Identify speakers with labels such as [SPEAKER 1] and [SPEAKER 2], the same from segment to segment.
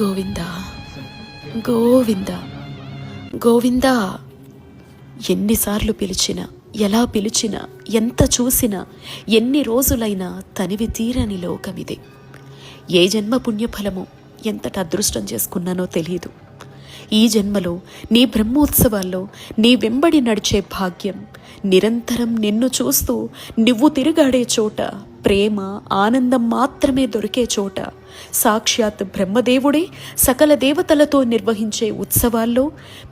[SPEAKER 1] గోవింద గోవింద గోవింద. ఎన్నిసార్లు పిలిచినా ఎలా పిలిచినా ఎంత చూసినా ఎన్ని రోజులైనా తనివి తీరని లోకమిదే. ఏ జన్మ పుణ్యఫలమో ఎంతటి అదృష్టం చేసుకున్నానో తెలియదు. ఈ జన్మలో నీ బ్రహ్మోత్సవాల్లో నీ వెంబడి నడిచే భాగ్యం నిరంతరం నిన్ను చూస్తూ నువ్వు తిరుగాడే చోట ప్రేమ ఆనందం మాత్రమే దొరికే చోట సాక్షాత్ బ్రహ్మదేవుడే సకల దేవతలతో నిర్వహించే ఉత్సవాల్లో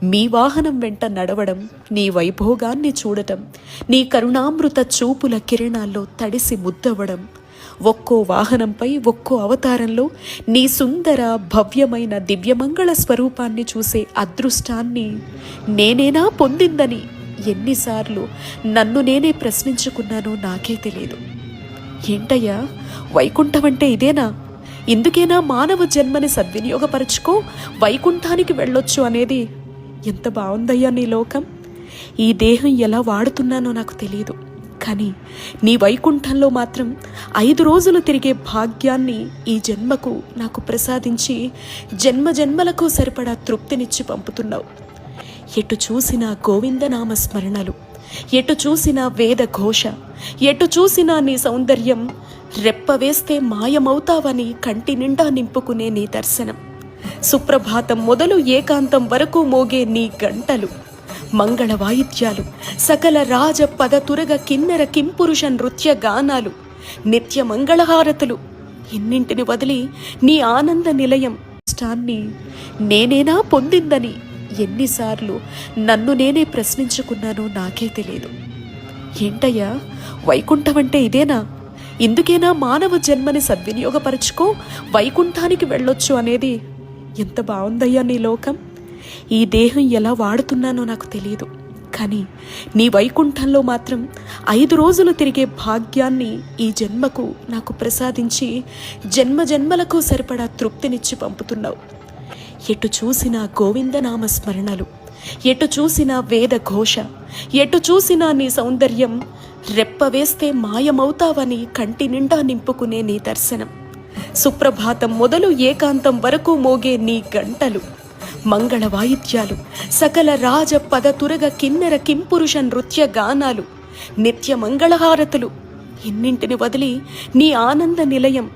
[SPEAKER 1] మీ వాహనం వెంట నడవడం నీ వైభోగాన్ని చూడటం నీ కరుణామృత చూపుల కిరణాల్లో తడిసి ముద్దవడం ఒక్కో వాహనంపై ఒక్కో అవతారంలో నీ సుందర భవ్యమైన దివ్యమంగళ స్వరూపాన్ని చూసే అదృష్టాన్ని నేనేనా పొందిందని ఎన్నిసార్లు నన్ను నేనే ప్రశ్నించుకున్నానో నాకే తెలియదు. ఏంటయ్యా వైకుంఠం అంటే ఇదేనా? ఇందుకేనా మానవ జన్మని సద్వినియోగపరచుకో వైకుంఠానికి వెళ్ళొచ్చు అనేది? ఎంత బాగుందయ్యా నీ లోకం? ఈ దేహం ఎలా వాడుతున్నానో నాకు తెలియదు కానీ నీ వైకుంఠంలో మాత్రం ఐదు రోజులు తిరిగే భాగ్యాన్ని ఈ జన్మకు నాకు ప్రసాదించి జన్మ జన్మలకు సరిపడా తృప్తినిచ్చి పంపుతున్నావు. ఎటు చూసినా గోవిందనామ స్మరణలు. ఎటు చూసినా వేద ఘోష ఎటు చూసినా నీ సౌందర్యం రెప్ప వేస్తే మాయమవుతావని కంటి నిండా నింపుకునే నీ దర్శనం. సుప్రభాతం మొదలు ఏకాంతం వరకు మోగే నీ గంటలు. మంగళ వాయిద్యాలు సకల రాజ పద తురగ కిన్నెర కింపురుష నృత్య గానాలు నిత్య మంగళహారతులు ఇన్నింటిని వదిలి నీ ఆనంద నిలయం ఇష్టాన్ని నేనేనా పొందిందని ఎన్నిసార్లు నన్ను నేనే ప్రశ్నించుకున్నానో నాకే తెలియదు. ఏంటయ్యా? వైకుంఠం అంటే ఇదేనా? ఇందుకేనా మానవ జన్మని సద్వినియోగపరచుకో వైకుంఠానికి వెళ్ళొచ్చు అనేది? ఎంత బాగుందయ్యా నీ లోకం? ఈ దేహం ఎలా వాడుతున్నానో నాకు తెలియదు. కానీ నీ వైకుంఠంలో మాత్రం ఐదు రోజులు తిరిగే భాగ్యాన్ని ఈ జన్మకు నాకు ప్రసాదించి జన్మ జన్మలకు సరిపడా తృప్తినిచ్చి పంపుతున్నావు. ఎటు చూసినా గోవిందనామ స్మరణలు ఎటు చూసినా వేద ఘోష ఎటు చూసినా నీ సౌందర్యం రెప్పవేస్తే మాయమవుతావని కంటి నిండా నింపుకునే నీ దర్శనం. సుప్రభాతం మొదలు ఏకాంతం వరకు మోగే నీ గంటలు. మంగళ వాయిద్యాలు సకల రాజ పద తురగ కిన్నెర కింపురుష నృత్య గానాలు నిత్య మంగళహారతులు ఇన్నింటిని వదిలి నీ ఆనంద నిలయం